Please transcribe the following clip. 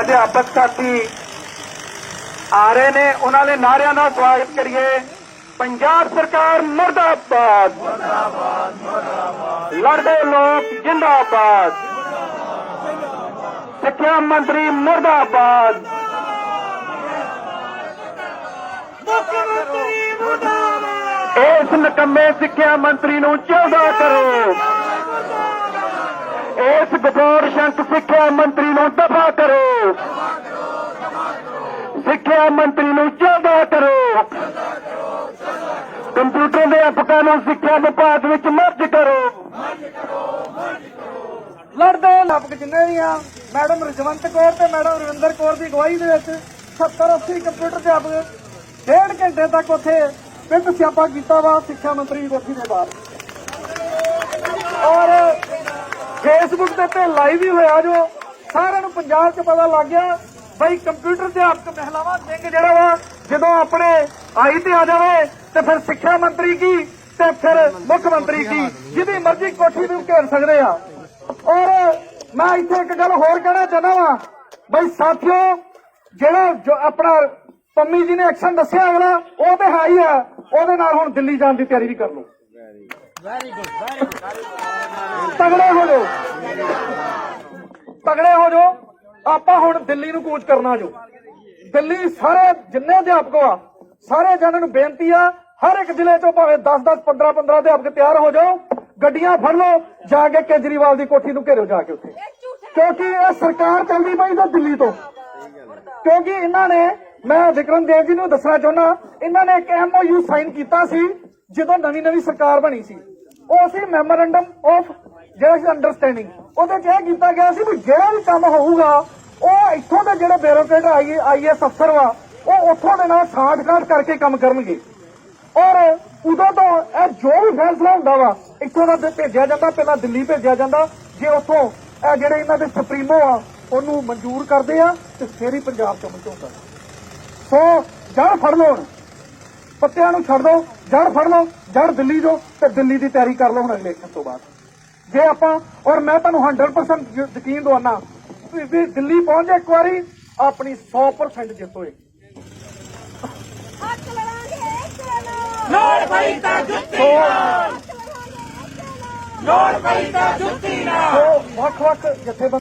ਅਧਿਆਪਕ ਸਾਥੀ ਆ ਰਹੇ ਨੇ। ਉਹਨਾਂ ਦੇ ਨਾਰਿਆਂ ਦਾ ਸਵਾਗਤ ਕਰੀਏ। ਪੰਜਾਬ ਸਰਕਾਰ ਮੁਰਦਾਬਾਦ। ਲੜਦੇ ਲੋਕ ਜਿੰਦਾਬਾਦ। ਸਿੱਖਿਆ ਮੰਤਰੀ ਮੁਰਦਾਬਾਦ। ਇਸ ਨਕੰਮੇ ਸਿੱਖਿਆ ਮੰਤਰੀ ਨੂੰ ਚੌਦਾ ਕਰੋ ਇਸ ਗਫੂਰ ਸ਼ੰਕ ਸਿੱਖਿਆ ਮੰਤਰੀ ਨੂੰ ਦਫਾ ਕਰੋ। ਸਿੱਖਿਆ ਮੰਤਰੀ ਨੂੰ ਚੌਦਾ ਕਰੋ। ਕੰਪਿਊਟਰ ਦੇ ਅਧਿਕਾਰਾਂ ਨੂੰ ਸਿੱਖਿਆ ਵਿਭਾਗ ਵਿੱਚ ਮਰਜ ਕਰੋ। ਲੜਦੇ ਲੱਭਕ ਜਿੰਨੇ ਵੀ ਆ, ਮੈਡਮ ਰਜਵੰਤ ਕੌਰ ਤੇ ਮੈਡਮ ਰਵਿੰਦਰ ਕੌਰ ਦੀ ਅਗਵਾਈ ਦੇ ਵਿੱਚ 70 80 ਕੰਪਿਊਟਰ ਅਧਿਆਪਕ ਡੇਢ ਘੰਟੇ ਤੱਕ ਉੱਥੇ ਪਿੰਡ ਸਿਆਪਾ ਕੀਤਾ ਵਾ ਸਿੱਖਿਆ ਮੰਤਰੀ ਦੀ ਕੋਠੀ ਦੇ ਬਾਹਰ ਔਰ ਫੇਸਬੁੱਕ ਦੇ ਤੇ ਲਾਈਵ ਵੀ ਹੋਇਆ ਜੋ ਸਾਰਿਆਂ ਨੂੰ ਪੰਜਾਬ 'ਚ ਪਤਾ ਲੱਗ ਗਿਆ ਬਈ ਕੰਪਿਊਟਰ ਅਧਿਆਪਕ ਮਹਿਲਾਵਾਂ ਸਿੰਘ ਜਿਹੜਾ ਵਾ, ਜਦੋਂ ਆਪਣੇ ਆਈ ਤੇ ਆ ਜਾਵੇ ਤੇ ਫਿਰ ਸਿੱਖਿਆ ਮੰਤਰੀ ਕੀ ਤੇ ਫਿਰ ਮੁੱਖ ਮੰਤਰੀ ਕੀ, ਜਿਹਦੀ ਮਰਜ਼ੀ ਕੋਠੀ ਨੂੰ ਘੇਰ ਸਕਦੇ ਆ। ਔਰ ਮੈਂ ਇੱਥੇ ਇੱਕ ਗੱਲ ਹੋਰ ਕਹਿਣਾ ਚਾਹੁੰਦਾ ਵਾਂ, ਬਈ ਸਾਥੀਓ, ਜਿਹੜਾ ਜੋ ਆਪਣਾ ਪੰਮੀ ਜੀ ਨੇ ਐਕਸ਼ਨ ਦੱਸਿਆ ਅਗਲਾ, ਉਹ ਤੇ ਹੈ ਹੀ ਆ, ਉਹਦੇ ਨਾਲ ਹੁਣ ਦਿੱਲੀ ਜਾਣ ਦੀ ਤਿਆਰੀ ਵੀ ਕਰ ਲਓ। ਤਗੜੇ ਹੋ ਜਾਓ। ਤਗੜੇ ਹੋ ਜਾਓ। ਆਪਾਂ ਹੁਣ ਦਿੱਲੀ ਨੂੰ ਕੂਚ ਕਰਨਾ ਜੋ। ਦਿੱਲੀ ਸਾਰੇ ਜਿੰਨੇ ਅਧਿਆਪਕ ਆ ਸਾਰੇ ਜਣਾਂ ਨੂੰ ਬੇਨਤੀ ਆ ਹਰ ਇੱਕ ਜ਼ਿਲ੍ਹੇ ਚੋਂ ਭਾਵੇਂ 10 10 15 15 ਅਧਿਆਪਕ ਤਿਆਰ ਹੋ ਜਾਓ ਗੱਡੀਆਂ ਫੜ ਲਓ ਜਾ ਕੇ ਕੇਜਰੀਵਾਲ ਦੀ ਕੋਠੀ ਨੂੰ ਘੇਰੋ ਜਾ ਕੇ ਉੱਥੇ। ਕਿਉਂਕਿ ਇਹ ਸਰਕਾਰ ਚੱਲਦੀ ਪਈ ਤਾਂ ਦਿੱਲੀ ਤੋਂ। ਕਿਉਂਕਿ ਇਹਨਾਂ ਨੇ ਮੈਂ ਵਿਕਰਮ ਦੇਵ ਜੀ ਨੂੰ ਦੱਸਣਾ ਚਾਹੁੰਦਾ ਇਹਨਾਂ ਨੇ ਇੱਕ ਐਮਓਯੂ ਸਾਈਨ ਕੀਤਾ ਸੀ ਜਦੋਂ ਨਵੀਂ ਨਵੀਂ ਸਰਕਾਰ ਬਣੀ ਸੀ। ਉਹ ਸੀ ਮੈਮੋਰੈਂਡਮ ਆਫ ਜਿਹੜਾ ਸੀ ਅੰਡਰਸਟੈਂਡਿੰਗ ਉਹਦੇ 'ਚ ਇਹ ਕੀਤਾ ਗਿਆ ਸੀ ਵੀ ਜਿਹੜਾ ਵੀ ਕੰਮ ਹੋਊਗਾ, ਉਹ ਇੱਥੋਂ ਦੇ ਜਿਹੜੇ ਬਿਊਰੋਕਰੇਟ ਆਈਐਸ ਅਫਸਰ ਵਾ, ਉਹ ਉੱਥੋਂ ਦੇ ਨਾਲ ਸਾਠ-ਸਾਠ ਕਰਕੇ ਕੰਮ ਕਰਨਗੇ। ਔਰ ਉਦੋਂ ਤੋਂ ਇਹ ਜੋ ਵੀ ਫੈਸਲਾ ਹੁੰਦਾ ਵਾ, ਇੱਥੋਂ ਦਾ ਭੇਜਿਆ ਜਾਂਦਾ, ਪਹਿਲਾਂ ਦਿੱਲੀ ਭੇਜਿਆ ਜਾਂਦਾ। ਜੇ ਉੱਥੋਂ ਇਹ ਜਿਹੜੇ ਇਹਨਾਂ ਦੇ ਸੁਪਰੀਮੋ ਆ, ਉਹਨੂੰ ਮਨਜ਼ੂਰ ਕਰਦੇ ਆ ਤੇ ਫੇਰ ਹੀ ਪੰਜਾਬ ਚ ਪਹੁੰਚਾਉਂਦਾ ਸੋ ਜੜ ਫੜ ਲਓ ਪੱਤਿਆਂ ਨੂੰ ਛੱਡ ਦਿਓ ਜੜ ਫੜ ਲਓ ਜੜ ਦਿੱਲੀ ਜੋ ਤੇ ਦਿੱਲੀ ਦੀ ਤਿਆਰੀ ਕਰ ਲਓ ਹੁਣ ਇਲੈਕਸ਼ਨ ਤੋਂ ਬਾਅਦ। ਜੇ ਆਪਾਂ ਔਰ ਮੈਂ ਤੁਹਾਨੂੰ 100% ਜ- ਯਕੀਨ ਦਵਾਨਾ ਵੀ ਵੀ ਦਿੱਲੀ ਪਹੁੰਚ ਜਾ ਇੱਕ ਵਾਰੀ ਆਪਣੀ 100% ਜਿੱਤ ਹੋਏ। ਹੱਥ ਲੜਾਂਗੇ ਲੋੜ ਪਈ ਤਾਂ ਜੁੱਤੀ ਨਾਲ। ਲੋੜ ਪਈ ਤਾਂ ਜੁੱਤੀ ਨਾਲ। ਵੱਖ ਵੱਖ ਜਥੇਬੰਦੀਆਂ